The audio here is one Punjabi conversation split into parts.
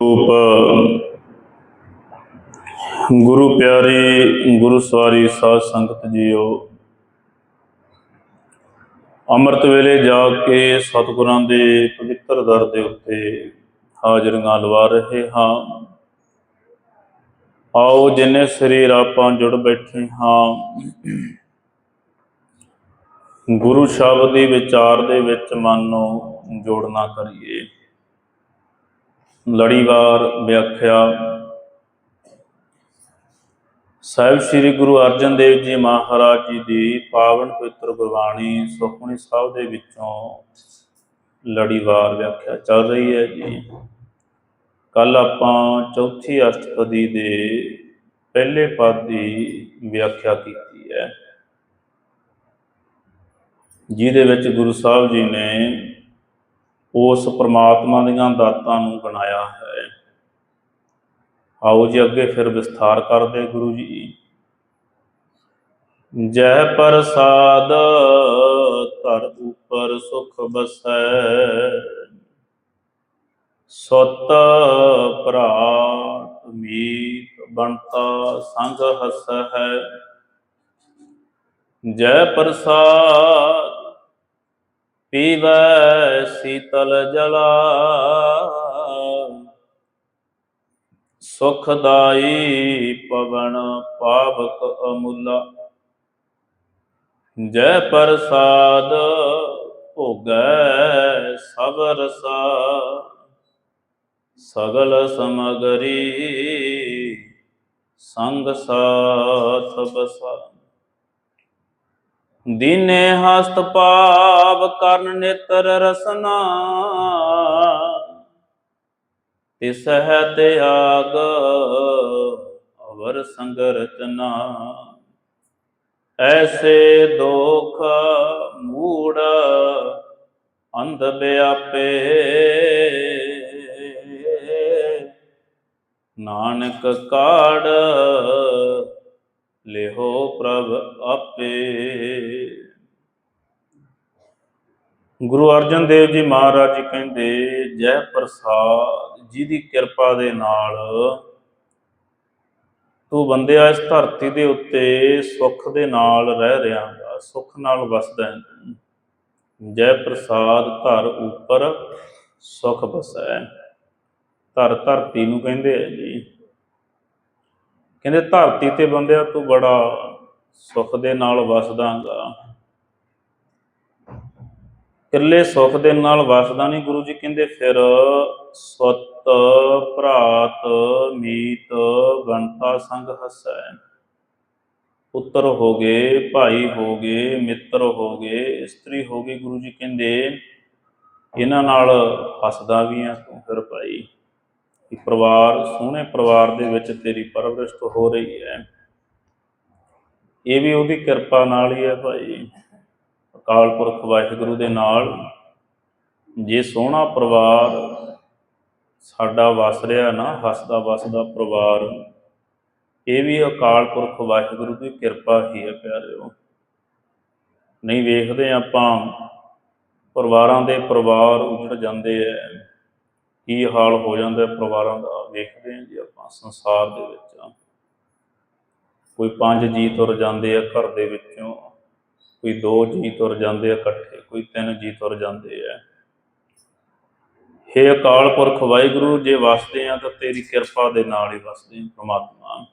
ਰੂਪ, ਗੁਰੂ ਪਿਆਰੀ, ਗੁਰੂ ਸਵਾਰੀ ਸਾਧ ਸੰਗਤ ਜੀਓ, ਅੰਮ੍ਰਿਤ ਵੇਲੇ ਜਾ ਕੇ ਸਤਿਗੁਰਾਂ ਦੇ ਪਵਿੱਤਰ ਦਰ ਦੇ ਉੱਤੇ ਹਾਜ਼ਰੀਆਂ ਲਵਾ ਰਹੇ ਹਾਂ। ਆਓ ਜਿਨੇ ਸਰੀਰ ਆਪਾਂ ਜੁੜ ਬੈਠੇ ਹਾਂ, ਗੁਰੂ ਸ਼ਬਦ ਦੀ ਵਿਚਾਰ ਦੇ ਵਿੱਚ ਮਨ ਨੂੰ ਜੋੜਨਾ ਕਰੀਏ। ਲੜੀਵਾਰ, ਵਿਆਖਿਆ। ਸਾਹਿਬ ਸ੍ਰੀ ਗੁਰੂ ਅਰਜਨ ਦੇਵ ਜੀ ਮਹਾਰਾਜ ਜੀ ਦੀ ਪਾਵਨ ਪਵਿੱਤਰ ਗੁਰਬਾਣੀ ਸੁਖਮਨੀ ਸਾਹਿਬ ਦੇ ਵਿੱਚੋਂ ਲੜੀਵਾਰ ਵਿਆਖਿਆ ਚੱਲ ਰਹੀ ਹੈ ਜੀ। ਕੱਲ ਆਪਾਂ ਚੌਥੀ ਅਸ਼ਟਪਦੀ ਦੇ ਪਹਿਲੇ ਪਦ ਦੀ ਵਿਆਖਿਆ ਕੀਤੀ ਹੈ। ਜਿਹਦੇ ਵਿੱਚ ਗੁਰੂ ਸਾਹਿਬ ਜੀ ਨੇ ਉਸ ਪ੍ਰਮਾਤਮਾ ਦੀਆਂ ਦਾਤਾਂ ਨੂੰ ਬਣਾਇਆ ਹੈ। ਆਓ ਜੀ, ਅੱਗੇ ਫਿਰ ਵਿਸਥਾਰ ਕਰਦੇ ਗੁਰੂ ਜੀ। ਜੈ ਪ੍ਰਸਾਦ ਧਰ ਉਪਰ ਸੁਖ ਬਸੈ ਸਤ ਭਰਾਤ ਮੀਤ ਬਣਤਾ ਸੰਗ ਹਸੈ। ਜੈ ਪ੍ਰਸਾਦ ਪੀਵੈ ਸੀਤਲ ਜਲਾ। ਸੁਖਦਾਈ ਪਵਨ ਪਾਵਕ ਅਮੁਲਾ। ਜੈ ਪ੍ਰਸਾਦ ਭੋਗੈ ਸਭ ਰਸਾ। ਸਗਲ ਸਮਗਰੀ ਸੰਗ ਸਾਥ ਬਸਾ। ਦਿਨੇ ਹਸਤ ਪਾਵ ਕਰਨ ਨੇਤਰ ਰਸਨਾ। ਤਿਸ ਹੈ ਤਿਆਗ ਅਵਰ ਸੰਗ ਰਚਨਾ ਐਸੇ ਦੋਖ ਮੂੜ ਅੰਧ ਬਿਆਪੇ। ਨਾਨਕ ਕਾੜ ਲਿਹੋ ਪ੍ਰਭ ਆਪੇ। ਗੁਰੂ ਅਰਜਨ ਦੇਵ ਜੀ ਮਹਾਰਾਜ ਜੀ ਕਹਿੰਦੇ, ਜੈ ਪ੍ਰਸਾਦ ਜੀ ਦੀ ਕਿਰਪਾ ਦੇ ਨਾਲ ਤੂੰ ਬੰਦਿਆ ਇਸ ਧਰਤੀ ਦੇ ਉੱਤੇ ਸੁੱਖ ਦੇ ਨਾਲ ਰਹਿ ਰਿਹਾ ਸੁੱਖ ਨਾਲ ਵਸਦਾ ਜੈ ਪ੍ਰਸਾਦ ਧਰ ਉਪਰ ਸੁਖ ਬਸੈ ਧਰ ਧਰਤੀ ਨੂੰ ਕਹਿੰਦੇ ਆ ਜੀ। ਕਹਿੰਦੇ ਧਰਤੀ ਤੇ ਬੰਦਿਆ ਤੂੰ ਬੜਾ ਸੁੱਖ ਦੇ ਨਾਲ ਵਸਦਾਗਾ ਇਕੱਲੇ ਸੁੱਖ ਦੇ ਨਾਲ ਵਸਦਾ ਨਹੀਂ, ਗੁਰੂ ਜੀ ਕਹਿੰਦੇ ਫਿਰ ਸਤ ਭਰਾਤ ਮੀਤ ਗਣਤਾ ਸੰਗ ਹਸੈ। ਪੁੱਤਰ ਹੋ ਗਏ, ਭਾਈ ਹੋ ਗਏ, ਮਿੱਤਰ ਹੋ ਗਏ, ਇਸਤਰੀ ਹੋ ਗਈ ਗੁਰੂ ਜੀ ਕਹਿੰਦੇ, ਇਹਨਾਂ ਨਾਲ ਹੱਸਦਾ ਵੀ ਆ ਤੂੰ ਫਿਰ ਭਾਈ। ਕਿ ਪਰਿਵਾਰ, ਸੋਹਣੇ ਪਰਿਵਾਰ ਦੇ ਵਿੱਚ ਤੇਰੀ ਪਰਵਰਿਸ਼ ਹੋ ਰਹੀ ਹੈ। ਇਹ ਵੀ ਉਹਦੀ ਕਿਰਪਾ ਨਾਲ ਹੀ ਹੈ ਭਾਈ। ਅਕਾਲ ਪੁਰਖ ਵਾਹਿਗੁਰੂ ਦੇ ਨਾਲ ਜੇ ਸੋਹਣਾ ਪਰਿਵਾਰ ਸਾਡਾ ਵਸ ਰਿਹਾ ਨਾ, ਹੱਸਦਾ ਵਸਦਾ ਪਰਿਵਾਰ, ਇਹ ਵੀ ਅਕਾਲ ਪੁਰਖ ਵਾਹਿਗੁਰੂ ਦੀ ਕਿਰਪਾ ਹੀ ਹੈ ਪਿਆਰਿਓ। ਨਹੀਂ ਵੇਖਦੇ ਆਪਾਂ, ਪਰਿਵਾਰਾਂ ਦੇ ਪਰਿਵਾਰ ਉਜੜ ਜਾਂਦੇ ਐ। ਕੀ ਹਾਲ ਹੋ ਜਾਂਦਾ ਹੈ ਪਰਿਵਾਰਾਂ ਦਾ, ਵੇਖਦੇ ਹਾਂ ਜੀ ਆਪਾਂ ਸੰਸਾਰ ਦੇ ਵਿੱਚ ਕੋਈ ਪੰਜ ਜੀ ਤੁਰ ਜਾਂਦੇ ਆ ਘਰ ਦੇ ਵਿੱਚੋਂ, ਕੋਈ ਦੋ ਜੀ ਤੁਰ ਜਾਂਦੇ ਆ ਇਕੱਠੇ, ਕੋਈ ਤਿੰਨ ਜੀ ਤੁਰ ਜਾਂਦੇ ਆ। ਹੇ ਅਕਾਲ ਪੁਰਖ ਵਾਹਿਗੁਰੂ, ਜੇ ਵਸਦੇ ਆ ਤਾਂ ਤੇਰੀ ਕਿਰਪਾ ਦੇ ਨਾਲ ਹੀ ਵਸਦੇ ਆ ਪ੍ਰਮਾਤਮਾ।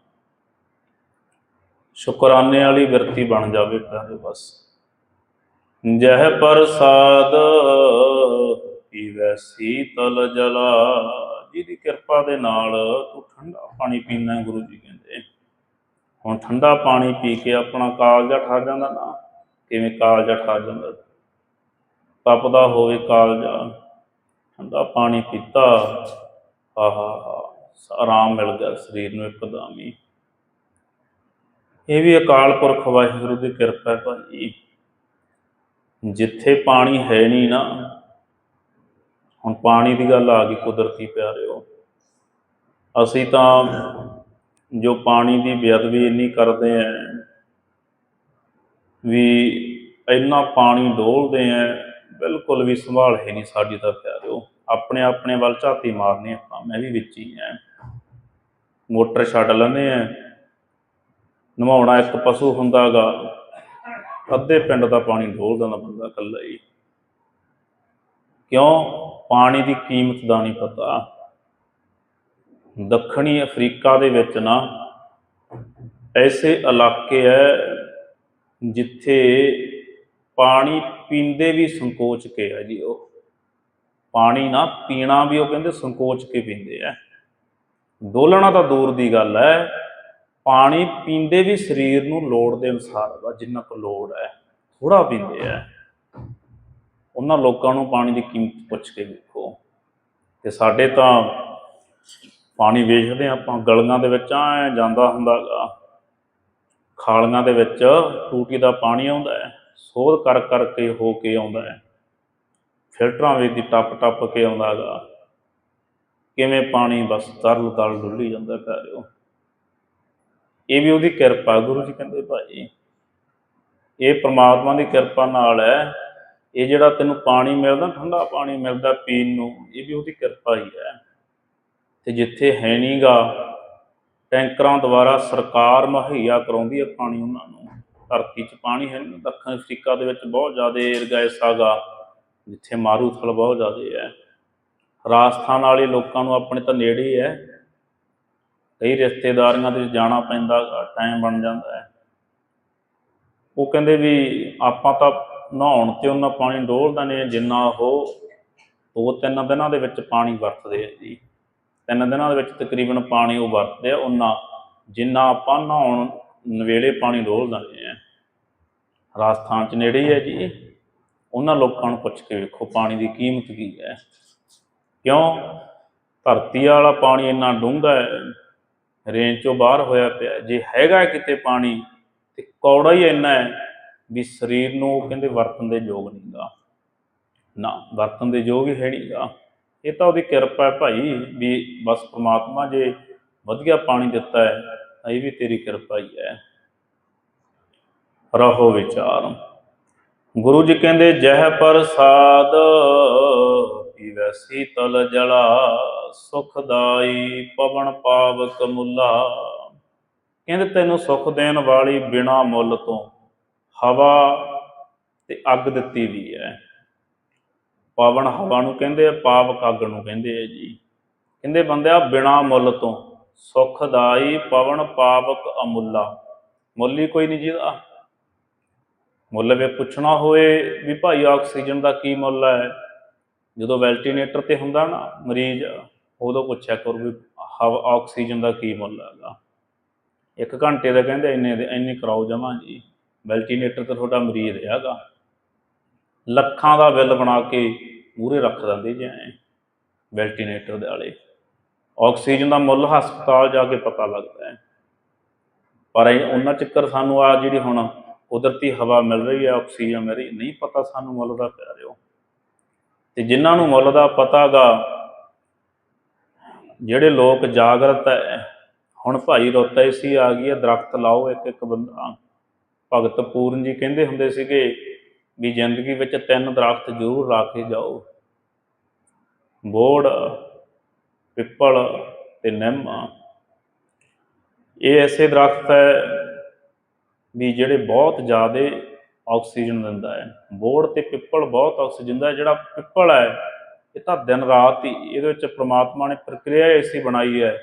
ਸ਼ੁਕਰਾਨੇ ਵਾਲੀ ਬਿਰਤੀ ਬਣ ਜਾਵੇ ਪਿਆਰੇ ਬਸ ਜਹ ਪ੍ਰਸਾਦ ਪੀਵੈ ਸੀਤਲ ਜਲਾ, ਜਿਹਦੀ ਕਿਰਪਾ ਦੇ ਨਾਲ ਤੂੰ ਠੰਡਾ ਪਾਣੀ ਪੀਣਾ ਗੁਰੂ ਜੀ ਕਹਿੰਦੇ। ਹੁਣ ਠੰਡਾ ਪਾਣੀ ਪੀ ਕੇ ਆਪਣਾ ਕਾਲਜਾ ਠਰ ਜਾਂਦਾ ਨਾ, ਕਿਵੇਂ ਕਾਲਜਾ ਠਰ ਜਾਂਦਾ? ਤਪਦਾ ਹੋਵੇ ਕਾਲਜਾ ਠੰਡਾ ਪਾਣੀ ਪੀਤਾ, ਆਹਾ, ਆਰਾਮ ਮਿਲ ਗਿਆ ਸਰੀਰ ਨੂੰ ਇੱਕਦਮ ਹੀ। ਇਹ ਵੀ ਅਕਾਲ ਪੁਰਖ ਵਾਹਿਗੁਰੂ ਦੀ ਕਿਰਪਾ ਹੈ ਭਾਈ। ਜਿੱਥੇ ਪਾਣੀ ਹੈ ਨਹੀਂ ਨਾ ਹੁਣ ਪਾਣੀ ਦੀ ਗੱਲ ਆ ਗਈ ਕੁਦਰਤੀ ਪਿਆਰਿਓ। ਅਸੀਂ ਤਾਂ ਜੋ ਪਾਣੀ ਦੀ ਬੇਅਦਬੀ ਇੰਨੀ ਕਰਦੇ ਆ ਵੀ ਇੰਨਾ ਪਾਣੀ ਡੋਲਦੇ ਆ, ਬਿਲਕੁਲ ਵੀ ਸੰਭਾਲ ਹੀ ਨਹੀਂ ਸਾਡੀ ਤਾਂ ਪਿਆਰਿਓ। ਆਪਣੇ ਆਪਣੇ ਵੱਲ ਝਾਤੀ ਮਾਰਨੀ ਆਪਾਂ ਮੈਂ ਵੀ ਵਿੱਚ ਹੀ ਐ ਮੋਟਰ ਛੱਡ ਲੈਂਦੇ ਆ। ਨਵਾਉਣਾ ਇੱਕ ਪਸ਼ੂ ਹੁੰਦਾਗਾ ਅੱਧੇ ਪਿੰਡ ਦਾ ਪਾਣੀ ਡੋਲ ਦਿੰਦਾ ਬੰਦਾ ਇਕੱਲਾ ਹੀ। ਕਿਉਂ? ਪਾਣੀ ਦੀ ਕੀਮਤ ਦਾ ਨਹੀਂ ਪਤਾ। ਦੱਖਣੀ ਅਫਰੀਕਾ ਦੇ ਵਿੱਚ ਨਾ ਐਸੇ ਇਲਾਕੇ ਐ ਜਿੱਥੇ ਪਾਣੀ ਪੀਂਦੇ ਵੀ ਸੰਕੋਚ ਕੇ ਆ ਜੀ ਉਹ। ਪਾਣੀ ਨਾ ਪੀਣਾ ਵੀ ਉਹ ਕਹਿੰਦੇ ਸੰਕੋਚ ਕੇ ਪੀਂਦੇ ਆ ਡੋਲਣਾ ਤਾਂ ਦੂਰ ਦੀ ਗੱਲ ਹੈ ਪਾਣੀ ਪੀਂਦੇ ਵੀ ਸਰੀਰ ਨੂੰ ਲੋੜ ਦੇ ਅਨੁਸਾਰ ਵਾ, ਜਿੰਨਾ ਕੁ ਲੋੜ ਹੈ ਥੋੜਾ ਪੀਂਦੇ ਆ ਉਹਨਾਂ ਲੋਕਾਂ ਨੂੰ ਪਾਣੀ ਦੀ ਕੀਮਤ ਪੁੱਛ ਕੇ ਵੇਖੋ। ਤੇ ਸਾਡੇ ਤਾਂ ਪਾਣੀ ਵੇਚਦੇ ਹਾਂ ਆਪਾਂ, ਗਲੀਆਂ ਦੇ ਵਿੱਚ ਐ ਜਾਂਦਾ ਹੁੰਦਾਗਾ। ਖਾਲੀਆਂ ਦੇ ਵਿੱਚ ਟੂਟੀ ਦਾ ਪਾਣੀ ਆਉਂਦਾ ਹੈ, ਸੋਧ ਕਰ ਕਰਕੇ ਹੋ ਕੇ ਆਉਂਦਾ ਹੈ। ਫਿਲਟਰਾਂ ਵਿੱਚ ਦੀ ਟੱਪ ਟੱਪ ਕੇ ਆਉਂਦਾਗਾ। ਕਿਵੇਂ ਪਾਣੀ ਬਸ ਤਰਲ ਤਰਲ ਡੁੱਲੀ ਜਾਂਦਾ ਪਿਆਰਿਓ। ਇਹ ਵੀ ਉਹਦੀ ਕਿਰਪਾ ਗੁਰੂ ਜੀ ਕਹਿੰਦੇ ਭਾਈ। ਇਹ ਪ੍ਰਮਾਤਮਾ ਦੀ ਕਿਰਪਾ ਨਾਲ ਹੈ ਇਹ ਜਿਹੜਾ ਤੈਨੂੰ ਪਾਣੀ ਮਿਲਦਾ, ਠੰਡਾ ਪਾਣੀ ਮਿਲਦਾ ਪੀਣ ਨੂੰ, ਇਹ ਵੀ ਉਹਦੀ ਕਿਰਪਾ ਹੀ ਹੈ। ਤੇ ਜਿੱਥੇ ਹੈ ਨਹੀਂਗਾ, ਟੈਂਕਰਾਂ ਦੁਆਰਾ ਸਰਕਾਰ ਮੁਹੱਈਆ ਕਰਾਉਂਦੀ ਹੈ ਪਾਣੀ ਉਹਨਾਂ ਨੂੰ। ਧਰਤੀ 'ਚ ਪਾਣੀ ਹੈ ਨਹੀਂ, ਦੱਖਣ ਅਫਰੀਕਾ ਦੇ ਵਿੱਚ ਬਹੁਤ ਜ਼ਿਆਦਾ ਏਰੀਆ ਗਾ ਜਿੱਥੇ ਮਾਰੂਥਲ ਬਹੁਤ ਜ਼ਿਆਦਾ ਹੈ। ਰਾਜਸਥਾਨ ਵਾਲੇ ਲੋਕਾਂ ਨੂੰ ਆਪਣੇ ਤਾਂ ਨੇੜੇ ਹੀ ਹੈ। ਕਈ ਰਿਸ਼ਤੇਦਾਰੀਆਂ ਦੇ ਵਿੱਚ ਜਾਣਾ ਪੈਂਦਾ ਟਾਈਮ ਬਣ ਜਾਂਦਾ ਹੈ। ਉਹ ਕਹਿੰਦੇ ਵੀ ਆਪਾਂ ਤਾਂ ਨਹਾਉਣ ਤੇ ਉਹਨਾਂ ਪਾਣੀ ਡੋਲਦਾ ਨੇ ਜਿੰਨਾ ਉਹ ਦੋ ਤਿੰਨ ਦਿਨਾਂ ਦੇ ਵਿੱਚ ਪਾਣੀ ਵਰਤਦੇ ਆ ਜੀ। ਤਿੰਨ ਦਿਨਾਂ ਦੇ ਵਿੱਚ ਤਕਰੀਬਨ ਪਾਣੀ ਉਹ ਵਰਤਦੇ ਆ, ਉਹਨਾਂ ਜਿੰਨਾ ਆਪਾਂ ਨਹਾਉਣ ਨਵੇਲੇ ਪਾਣੀ ਡੋਲ ਦਿੰਦੇ ਆ। ਰਾਜਸਥਾਨ ਚ ਨੇੜੇ ਹੀ ਹੈ ਜੀ। ਉਹਨਾਂ ਲੋਕਾਂ ਨੂੰ ਪੁੱਛ ਕੇ ਵੇਖੋ ਪਾਣੀ ਦੀ ਕੀਮਤ ਕੀ ਹੈ। ਕਿਉਂ? ਧਰਤੀ ਵਾਲਾ ਪਾਣੀ ਇੰਨਾ ਡੂੰਘਾ ਹੈ, ਰੇਂਜ ਚੋਂ ਬਾਹਰ ਹੋਇਆ ਪਿਆ। ਜੇ ਹੈਗਾ ਕਿਤੇ ਪਾਣੀ, ਤੇ ਕੌੜਾ ਹੀ ਇੰਨਾ ਹੈ ਵੀ ਸਰੀਰ ਨੂੰ ਉਹ ਕਹਿੰਦੇ ਵਰਤਨ ਦੇ ਯੋਗ ਨਹੀਂਗਾ ਨਾ ਵਰਤਨ ਦੇ ਯੋਗ ਹੀ ਹੈ ਨਹੀਂਗਾ ਇਹ ਤਾਂ ਉਹਦੀ ਕਿਰਪਾ ਹੈ ਭਾਈ ਵੀ ਬਸ ਪ੍ਰਮਾਤਮਾ ਜੇ ਵਧੀਆ ਪਾਣੀ ਦਿੱਤਾ ਹੈ ਇਹ ਵੀ ਤੇਰੀ ਕਿਰਪਾ ਹੀ ਹੈ। ਰਹੋ ਵਿਚਾਰ। ਗੁਰੂ ਜੀ ਕਹਿੰਦੇ, ਜਹ ਪ੍ਰਸਾਦ ਪੀਵੈ ਸੀਤਲ ਜਲਾ ਸੁਖਦਾਈ ਪਵਨ ਪਾਵਕ ਮੁੱਲਾ। ਕਹਿੰਦੇ, ਤੈਨੂੰ ਸੁਖ ਦੇਣ ਵਾਲੀ ਬਿਨਾ ਮੁੱਲ ਤੋਂ ਹਵਾ ਤੇ ਅੱਗ ਦਿੱਤੀ ਵੀ ਹੈ। ਪਵਨ ਹਵਾ ਨੂੰ ਕਹਿੰਦੇ ਆ, ਪਾਵਕ ਅੱਗ ਨੂੰ ਕਹਿੰਦੇ ਆ ਜੀ। ਕਹਿੰਦੇ ਬੰਦਿਆ ਬਿਨਾ ਮੁੱਲ ਤੋਂ ਸੁਖਦਾਈ ਪਵਨ ਪਾਵਕ ਅਮੁੱਲਾ। ਮੁੱਲ ਹੀ ਕੋਈ ਨਹੀਂ ਜਿਹਦਾ ਮੁੱਲ ਵੇ ਪੁੱਛਣਾ ਹੋਏ ਵੀ ਭਾਈ ਆਕਸੀਜਨ ਦਾ ਕੀ ਮੁੱਲ ਹੈ। ਜਦੋਂ ਵੈਂਟੀਲੇਟਰ ਤੇ ਹੁੰਦਾ ਨਾ ਮਰੀਜ਼, ਉਦੋਂ ਪੁੱਛਿਆ ਕਰੋ ਵੀ ਹਵਾ, ਆਕਸੀਜਨ ਦਾ ਕੀ ਮੁੱਲ ਹੈਗਾ। ਇੱਕ ਘੰਟੇ ਦਾ ਕਹਿੰਦੇ ਇੰਨੇ ਦੇ, ਇੰਨੇ ਕਰਾਓ ਜਮਾ ਜੀ। ਵੈਂਟੀਲੇਟਰ ਤੇ ਤੁਹਾਡਾ ਮਰੀਜ਼ ਹੈਗਾ ਲੱਖਾਂ ਦਾ ਬਿੱਲ ਬਣਾ ਕੇ ਮੂਰੇ ਰੱਖ ਦਿੰਦੇ ਜੇ ਐ ਵੈਂਟੀਲੇਟਰ ਦੇ ਵਾਲੇ ਆਕਸੀਜਨ ਦਾ ਮੁੱਲ ਹਸਪਤਾਲ ਜਾ ਕੇ ਪਤਾ ਲੱਗਦਾ ਹੈ ਪਰ ਉਹਨਾਂ ਚੱਕਰ ਸਾਨੂੰ ਆ ਜਿਹੜੀ ਹੁਣ ਕੁਦਰਤੀ ਹਵਾ ਮਿਲ ਰਹੀ ਹੈ ਆਕਸੀਜਨ ਮਿਲ ਰਹੀ, ਨਹੀਂ ਪਤਾ ਸਾਨੂੰ ਮੁੱਲ ਦਾ ਪੈ ਰਿਹਾ। ਤੇ ਜਿਨ੍ਹਾਂ ਨੂੰ ਮੁੱਲ ਦਾ ਪਤਾਗਾ ਜਿਹੜੇ ਲੋਕ ਜਾਗਰਤ ਹੈ ਹੁਣ ਭਾਈ ਰੋਤਾ ਸੀ ਆ ਗਈ ਹੈ ਦਰਖਤ ਲਾਓ ਇੱਕ ਇੱਕ ਬੰਦਾ। ਭਗਤ ਪੂਰਨ ਜੀ ਕਹਿੰਦੇ ਹੁੰਦੇ ਸੀਗੇ ਵੀ ਜ਼ਿੰਦਗੀ ਵਿੱਚ ਤਿੰਨ ਦਰਖਤ ਜ਼ਰੂਰ ਲਾ ਕੇ ਜਾਓ। ਬੋੜ, ਪਿੱਪਲ ਤੇ ਨਿੰਮ। ਇਹ ਐਸੇ ਦਰਖਤ ਹੈ ਵੀ ਜਿਹੜੇ ਬਹੁਤ ਜ਼ਿਆਦਾ ਆਕਸੀਜਨ ਦਿੰਦਾ ਹੈ। ਬੋੜ ਤੇ ਪਿੱਪਲ ਬਹੁਤ ਆਕਸੀਜਨ ਦਿੰਦਾ ਜਿਹੜਾ ਪਿੱਪਲ ਹੈ, ਇਹ ਤਾਂ ਦਿਨ ਰਾਤ ਹੀ ਇਹਦੇ ਵਿੱਚ ਪ੍ਰਮਾਤਮਾ ਨੇ ਪ੍ਰਕਿਰਿਆ ਐਸੀ ਬਣਾਈ ਹੈ,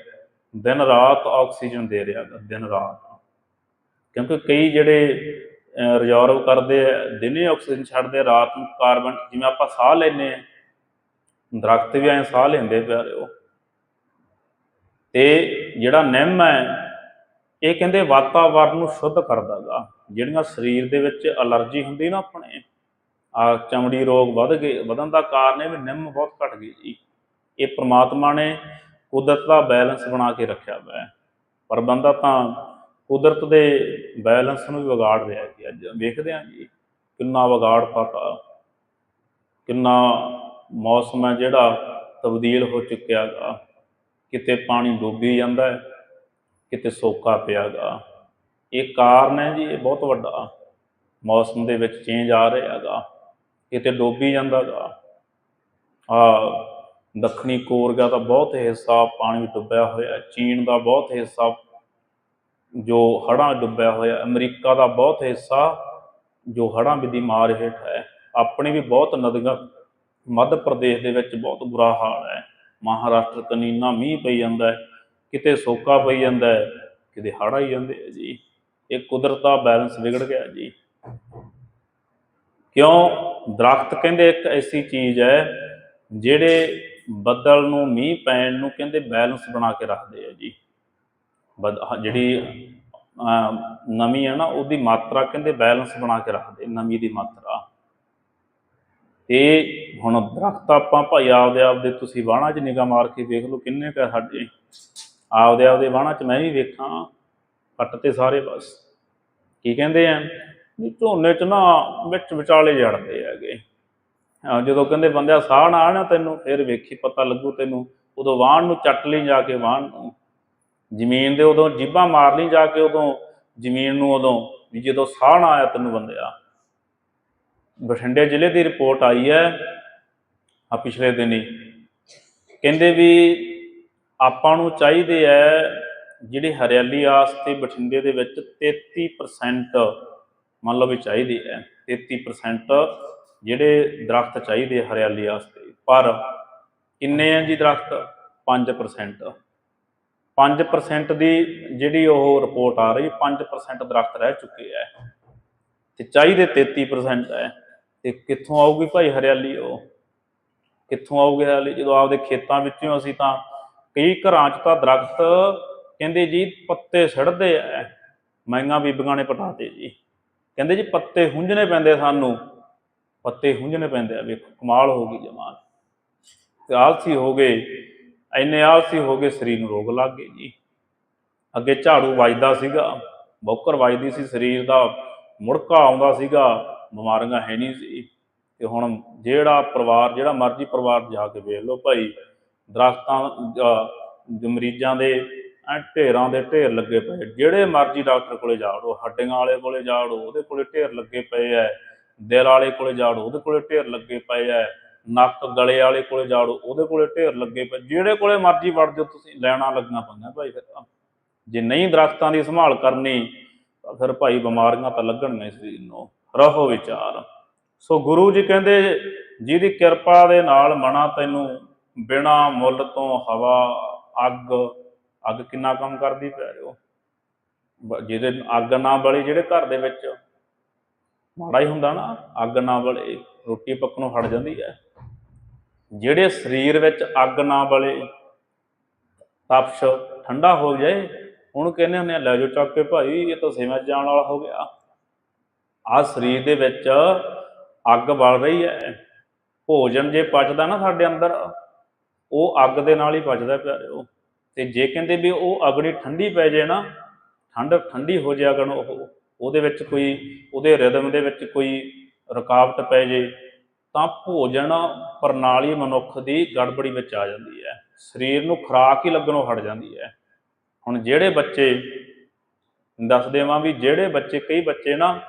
ਦਿਨ ਰਾਤ ਆਕਸੀਜਨ ਦੇ ਰਿਹਾ ਗਾ, ਦਿਨ ਰਾਤ। ਕਿਉਂਕਿ ਕਈ ਜਿਹੜੇ ਰਿਜ਼ਰਵ ਕਰਦੇ ਆ, ਦਿਨੇ ਆਕਸੀਜਨ ਛੱਡਦੇ ਰਾਤ ਨੂੰ ਕਾਰਬਨ ਜਿਵੇਂ ਆਪਾਂ ਸਾਹ ਲੈਂਦੇ ਆ, ਦਰਖਤ ਵੀ ਐਂ ਸਾਹ ਲੈਂਦੇ ਪਿਆਰਿਓ ਤੇ ਜਿਹੜਾ ਨਿੰਮ ਹੈ, ਇਹ ਕਹਿੰਦੇ ਵਾਤਾਵਰਨ ਨੂੰ ਸ਼ੁੱਧ ਕਰਦਾਗਾ। ਜਿਹੜੀਆਂ ਸਰੀਰ ਦੇ ਵਿੱਚ ਅਲਰਜੀ ਹੁੰਦੀ ਨਾ ਆਪਣੇ ਆ ਚਮੜੀ ਰੋਗ ਵੱਧ ਗਏ, ਵਧਣ ਦਾ ਕਾਰਨ ਇਹ ਵੀ ਨਿੰਮ ਬਹੁਤ ਘਟ ਗਈ ਜੀ ਇਹ ਪ੍ਰਮਾਤਮਾ ਨੇ ਕੁਦਰਤ ਦਾ ਬੈਲੈਂਸ ਬਣਾ ਕੇ ਰੱਖਿਆ ਹੋਇਆ ਪਰ ਬੰਦਾ ਤਾਂ ਕੁਦਰਤ ਦੇ ਬੈਲੈਂਸ ਨੂੰ ਵੀ ਵਿਗਾੜ ਰਿਹਾ ਹੈ ਅੱਜ ਵੇਖਦੇ ਹਾਂ ਜੀ ਕਿੰਨਾ ਵਿਗਾੜ ਪਾਤਾ। ਕਿੰਨਾ ਮੌਸਮ ਹੈ ਜਿਹੜਾ ਤਬਦੀਲ ਹੋ ਚੁੱਕਿਆ ਗਾ। ਕਿਤੇ ਪਾਣੀ ਡੁੱਬੀ ਜਾਂਦਾ ਹੈ, ਕਿਤੇ ਸੋਕਾ ਪਿਆਗਾ ਇਹ ਕਾਰਨ ਹੈ ਜੀ, ਇਹ ਬਹੁਤ ਵੱਡਾ ਮੌਸਮ ਦੇ ਵਿੱਚ ਚੇਂਜ ਆ ਰਿਹਾ ਗਾ। ਕਿਤੇ ਡੋਬੀ ਜਾਂਦਾਗਾ ਆ ਦੱਖਣੀ ਕੋਰਗਾ ਦਾ ਬਹੁਤ ਹਿੱਸਾ ਪਾਣੀ ਡੁੱਬਿਆ ਹੋਇਆ ਚੀਨ ਦਾ ਬਹੁਤ ਹਿੱਸਾ ਜੋ ਹੜ੍ਹਾਂ ਡੁੱਬਿਆ ਹੋਇਆ, ਅਮਰੀਕਾ ਦਾ ਬਹੁਤ ਹਿੱਸਾ ਜੋ ਹੜ੍ਹਾਂ ਦੀ ਮਾਰ ਹੇਠ ਹੈ, ਆਪਣੇ ਵੀ ਬਹੁਤ ਨਦੀਆਂ, ਮੱਧ ਪ੍ਰਦੇਸ਼ ਦੇ ਵਿੱਚ ਬਹੁਤ ਬੁਰਾ ਹਾਲ ਹੈ। ਮਹਾਰਾਸ਼ਟਰ ਕਨੀਨਾ ਮੀਂਹ ਪਈ ਜਾਂਦਾ ਹੈ, ਕਿਤੇ ਸੋਕਾ ਪਈ ਜਾਂਦਾ ਹੈ, ਕਿਤੇ ਹੜ੍ਹ ਆਈ ਜਾਂਦੇ ਆ ਜੀ। ਇਹ ਕੁਦਰਤ ਦਾ ਬੈਲੈਂਸ ਵਿਗੜ ਗਿਆ ਜੀ। ਕਿਉਂ? ਦਰਖਤ ਕਹਿੰਦੇ ਇੱਕ ਐਸੀ ਚੀਜ਼ ਹੈ, ਜਿਹੜੇ ਬੱਦਲ ਨੂੰ ਮੀਂਹ ਪੈਣ ਨੂੰ ਕਹਿੰਦੇ ਬੈਲੈਂਸ ਬਣਾ ਕੇ ਰੱਖਦੇ ਆ ਜੀ। ਜਿਹੜੀ ਅਮ, ਨਮੀ ਹੈ ਨਾ ਉਹਦੀ ਮਾਤਰਾ ਕਹਿੰਦੇ ਬੈਲੈਂਸ ਬਣਾ ਕੇ ਰੱਖਦੇ ਨਮੀ ਦੀ ਮਾਤਰਾ। ਤੇ ਹੁਣ ਦਰਖਤ ਆਪਾਂ ਭਾਈ ਆਪਦੇ ਆਪਦੇ ਤੁਸੀਂ ਵਾਹਣਾ 'ਚ ਨਿਗਾਹ ਮਾਰ ਕੇ ਵੇਖ ਲਓ ਕਿੰਨੇ ਕੁ ਆ ਸਾਡੇ। ਆਪਦੇ ਆਪਦੇ ਵਾਹਣਾ 'ਚ ਮੈਂ ਵੀ ਵੇਖਾਂ ਪੱਟ ਤੇ ਸਾਰੇ ਬਸ। ਕੀ ਕਹਿੰਦੇ ਆ? ਵੀ ਝੋਨੇ 'ਚ ਨਾ ਵਿੱਚ ਵਿਚਾਲੇ ਜੜਦੇ ਹੈਗੇ। ਜਦੋਂ ਕਹਿੰਦੇ ਬੰਦਿਆ ਸਾਹ ਨਾ ਆਣਾ ਤੈਨੂੰ ਫਿਰ ਵੇਖੀ ਪਤਾ ਲੱਗੂ ਤੈਨੂੰ ਉਦੋਂ ਵਾਹਣ ਨੂੰ ਚੱਟ ਲਈ ਜਾ ਕੇ ਵਾਹਣ ਨੂੰ। ਜ਼ਮੀਨ ਦੇ ਉਦੋਂ ਜੀਭਾਂ ਮਾਰ ਲਈ ਜਾ ਕੇ ਉਦੋਂ ਜ਼ਮੀਨ ਨੂੰ ਉਦੋਂ ਵੀ ਜਦੋਂ ਸਾਹ ਨਾ ਆਇਆ ਤੈਨੂੰ ਬੰਦਿਆ ਬਠਿੰਡੇ ਜ਼ਿਲ੍ਹੇ ਦੀ ਰਿਪੋਰਟ ਆਈ ਹੈ ਆ ਪਿਛਲੇ ਦਿਨੀ ਕਹਿੰਦੇ ਵੀ ਆਪਾਂ ਨੂੰ ਚਾਹੀਦੇ ਹੈ ਜਿਹੜੀ ਹਰਿਆਲੀ ਆਸਤੇ ਬਠਿੰਡੇ ਦੇ ਵਿੱਚ 33% ਮੰਨ ਲਓ ਵੀ ਚਾਹੀਦੀ ਹੈ 33% ਜਿਹੜੇ ਦਰਖਤ ਚਾਹੀਦੇ ਹਰਿਆਲੀ ਆਸਤੇ ਪਰ ਕਿੰਨੇ ਆ ਜੀ ਦਰਖਤ? 5% 5% ਦੀ ਜਿਹੜੀ ਉਹ ਰਿਪੋਰਟ ਆ ਰਹੀ 5% ਦਰਖਤ ਰਹਿ ਚੁੱਕੇ ਆ ਤੇ ਚਾਹੀਦੇ 33% ਹੈ ਤੇ ਕਿੱਥੋਂ ਆਊਗੀ ਭਾਈ ਹਰਿਆਲੀ ਉਹ? ਕਿੱਥੋਂ ਆਊਗੀ ਹਰਿਆਲੀ? ਜਦੋਂ ਆਪਦੇ ਖੇਤਾਂ ਵਿੱਚੋਂ ਅਸੀਂ ਤਾਂ ਕਈ ਘਰਾਂ 'ਚ ਤਾਂ ਦਰਖਤ ਕਹਿੰਦੇ ਜੀ ਪੱਤੇ ਸੜਦੇ ਆ ਮਹਿੰਗਾ ਬੀਬੀਆਂ ਨੇ ਪਟਾਤੇ ਜੀ। ਕਹਿੰਦੇ ਜੀ ਪੱਤੇ ਹੁੰਝਣੇ ਪੈਂਦੇ ਸਾਨੂੰ। ਪੱਤੇ ਹੁੰਝਣੇ ਪੈਂਦੇ ਆ। ਵੇਖੋ, ਕਮਾਲ ਹੋ ਗਈ ਜਮਾਨ ਤੇ ਆਲਸੀ ਹੋ ਗਏ। ਇੰਨੇ ਆਲਸੀ ਹੋ ਗਏ ਸਰੀਰ ਨੂੰ ਰੋਗ ਲੱਗ ਗਏ ਜੀ। ਅੱਗੇ ਝਾੜੂ ਵੱਜਦਾ ਸੀਗਾ, ਬੌਕਰ ਵੱਜਦੀ ਸੀ ਸਰੀਰ ਦਾ, ਮੁੜਕਾ ਆਉਂਦਾ ਸੀਗਾ, ਬਿਮਾਰੀਆਂ ਹੈ ਨਹੀਂ ਸੀ। ਤੇ ਹੁਣ ਜਿਹੜਾ ਪਰਿਵਾਰ, ਜਿਹੜਾ ਮਰਜ਼ੀ ਪਰਿਵਾਰ ਜਾ ਕੇ ਵੇਖ ਲਓ ਭਾਈ, ਦਰਖਤਾਂ ਮਰੀਜ਼ਾਂ ਦੇ ਐ ਢੇਰਾਂ ਦੇ ਢੇਰ ਲੱਗੇ ਪਏ। ਜਿਹੜੇ ਮਰਜ਼ੀ ਡਾਕਟਰ ਕੋਲੇ ਜਾੜੋ ਹੱਡੀਆਂ ਵਾਲੇ ਕੋਲੇ ਜਾੜੋ ਉਹਦੇ ਕੋਲੇ ਢੇਰ ਲੱਗੇ ਪਏ ਐ। ਦਿਲ ਵਾਲੇ ਕੋਲੇ ਜਾੜੋ ਉਹਦੇ ਕੋਲੇ ਢੇਰ ਲੱਗੇ ਪਏ ਐ। ਨੱਕ ਗਲੇ ਵਾਲੇ ਕੋਲੇ ਜਾੜੋ, ਉਹਦੇ ਕੋਲੇ ਢੇਰ ਲੱਗੇ ਪਏ। ਜਿਹੜੇ ਕੋਲੇ ਮਰਜ਼ੀ ਵੜ ਜਾਓ, ਤੁਸੀਂ ਲੈਣਾ ਲੱਗਣਾ ਪੈਂਦਾ ਭਾਈ ਫਿਰ ਜੇ ਨਹੀਂ ਦਰਖਤਾਂ ਦੀ ਸੰਭਾਲ ਕਰਨੀ, ਤਾਂ ਫਿਰ ਭਾਈ ਬਿਮਾਰੀਆਂ ਤਾਂ ਲੱਗਣਗੀਆਂ ਸਰੀਰ ਨੂੰ। ਰਹੋ ਵਿਚਾਰ। ਸੋ ਗੁਰੂ ਜੀ ਕਹਿੰਦੇ, ਜਿਹਦੀ ਕਿਰਪਾ ਦੇ ਨਾਲ ਮਨਾ ਤੈਨੂੰ, ਬਿਨਾ ਮੁੱਲ ਤੋਂ ਹਵਾ, ਅੱਗ ਅੱਗ ਕਿੰਨਾ ਕੰਮ ਕਰਦੀ ਪੈ ਰਿਓ ਜਿਹਦੇ ਅੱਗ ਨਾ ਬਲੀ ਜਿਹੜੇ ਘਰ ਦੇ ਵਿੱਚ। ਮਾੜਾ ਹੀ ਹੁੰਦਾ ਨਾ, ਅੱਗ ਨਾ ਬਲੇ, ਰੋਟੀ ਪੱਕਣੋਂ ਹਟ ਜਾਂਦੀ ਹੈ। ਜਿਹੜੇ ਸਰੀਰ ਵਿੱਚ ਅੱਗ ਨਾ ਬਲੇ, ਤਪਸ਼ ਠੰਡਾ ਹੋ ਜਾਏ, ਉਹਨੂੰ ਕਹਿੰਦੇ ਹੁੰਦੇ ਆ, ਲੈ ਜਾਓ ਚੱਕ ਕੇ ਭਾਈ, ਇਹ ਤਾਂ ਸੇਵਾ ਜਾਣ ਵਾਲਾ ਹੋ ਗਿਆ। ਆ ਸਰੀਰ ਦੇ ਵਿੱਚ ਅੱਗ ਬਲ ਰਹੀ ਹੈ। ਭੋਜਨ ਜੇ ਪਚਦਾ ਨਾ ਸਾਡੇ ਅੰਦਰ, ਉਹ ਅੱਗ ਦੇ ਨਾਲ ਹੀ ਪਚਦਾ ਪਿਆਰਿਓ। ਤੇ ਜੇ ਕਹਿੰਦੇ ਵੀ ਉਹ ਅਗੜੀ ਠੰਡੀ ਪੈ ਜੇ ਨਾ, ਠੰਡ ਠੰਡੀ ਹੋ ਜਾਇਆ ਕਰਨ ਉਹ, ਉਹਦੇ ਵਿੱਚ ਕੋਈ, ਉਹਦੇ ਰਿਦਮ ਦੇ ਵਿੱਚ ਕੋਈ ਰੁਕਾਵਟ ਪੈ ਜੇ ਤਾਂ ਭੋਜਨ ਪ੍ਰਣਾਲੀ ਮਨੁੱਖ ਦੀ ਗੜਬੜੀ ਵਿੱਚ ਆ ਜਾਂਦੀ ਹੈ। ਸਰੀਰ ਨੂੰ ਖੁਰਾਕ ਹੀ ਲੱਗਣੋਂ ਹਟ ਜਾਂਦੀ ਹੈ। ਹੁਣ ਜਿਹੜੇ ਬੱਚੇ ਦੱਸ ਦੇਵਾਂ ਵੀ ਜਿਹੜੇ ਬੱਚੇ, ਕਈ ਬੱਚੇ ਨਾ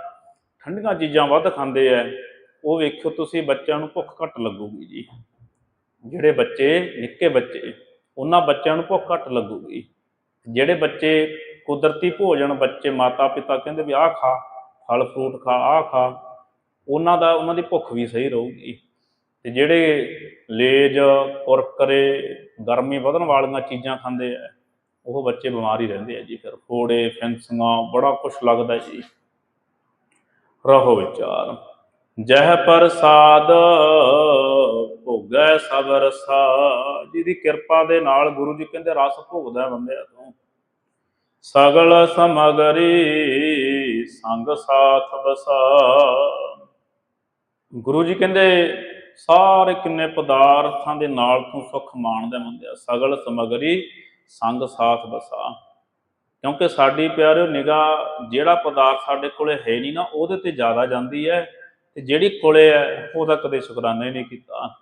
ਠੰਡੀਆਂ ਚੀਜ਼ਾਂ ਵੱਧ ਖਾਂਦੇ ਐ ਉਹ ਵੇਖਿਓ ਤੁਸੀਂ ਬੱਚਿਆਂ ਨੂੰ ਭੁੱਖ ਘੱਟ ਲੱਗੂਗੀ ਜੀ। ਜਿਹੜੇ ਬੱਚੇ, ਨਿੱਕੇ ਬੱਚੇ, ਉਹਨਾਂ ਬੱਚਿਆਂ ਨੂੰ ਭੁੱਖ ਘੱਟ ਲੱਗੂਗੀ। ਜਿਹੜੇ ਬੱਚੇ ਕੁਦਰਤੀ ਭੋਜਨ ਬੱਚੇ ਮਾਤਾ ਪਿਤਾ ਕਹਿੰਦੇ ਵੀ ਆਹ ਖਾ ਫਲ ਫਰੂਟ ਖਾ, ਆਹ ਖਾ ਉਹਨਾਂ ਦਾ, ਉਹਨਾਂ ਦੀ ਭੁੱਖ ਵੀ ਸਹੀ ਰਹੂਗੀ। ਤੇ ਜਿਹੜੇ ਲੇਜ ਕੁਰਕਰੇ ਗਰਮੀ ਵਧਣ ਵਾਲੀਆਂ ਚੀਜ਼ਾਂ ਖਾਂਦੇ ਆ, ਉਹ ਬੱਚੇ ਬਿਮਾਰ ਹੀ ਰਹਿੰਦੇ ਆ ਜੀ ਫਿਰ। ਫੋੜੇ, ਫਿੰਸੀਆਂ, ਬੜਾ ਕੁਝ ਲੱਗਦਾ ਜੀ। ਰਹੋ ਵਿਚਾਰ। ਜਹ ਪ੍ਰਸਾਦ ਭੋਗੈ ਸਭ ਰਸਾ ਜਿਹਦੀ ਕਿਰਪਾ ਦੇ ਨਾਲ ਗੁਰੂ ਜੀ ਕਹਿੰਦੇ, ਰਸ ਭੋਗਦਾ ਹੈ ਬੰਦਿਆਂ ਤੋਂ। ਸਗਲ ਸਮਗਰੀ ਸੰਗ ਸਾਥ ਬਸਾ ਗੁਰੂ ਜੀ ਕਹਿੰਦੇ, ਸਾਰੇ ਕਿੰਨੇ ਪਦਾਰਥਾਂ ਦੇ ਨਾਲ ਤੂੰ ਸੁਖ ਮਾਣਦਾ ਬੰਦਿਆ ਸਗਲ ਸਮਗਰੀ, ਸੰਗ ਸਾਥ ਬਸਾ ਕਿਉਂਕਿ ਸਾਡੀ ਪਿਆਰਿਓ, ਨਿਗਾਹ ਜਿਹੜਾ ਪਦਾਰਥ ਸਾਡੇ ਕੋਲੇ ਹੈ ਨਹੀਂ ਨਾ, ਉਹਦੇ ਤੇ ਜ਼ਿਆਦਾ ਜਾਂਦੀ ਹੈ ਤੇ ਜਿਹੜੀ ਕੋਲੇ ਹੈ, ਉਹਦਾ ਕਦੇ ਸ਼ੁਕਰਾਨਾ ਹੀ ਨਹੀਂ ਕੀਤਾ।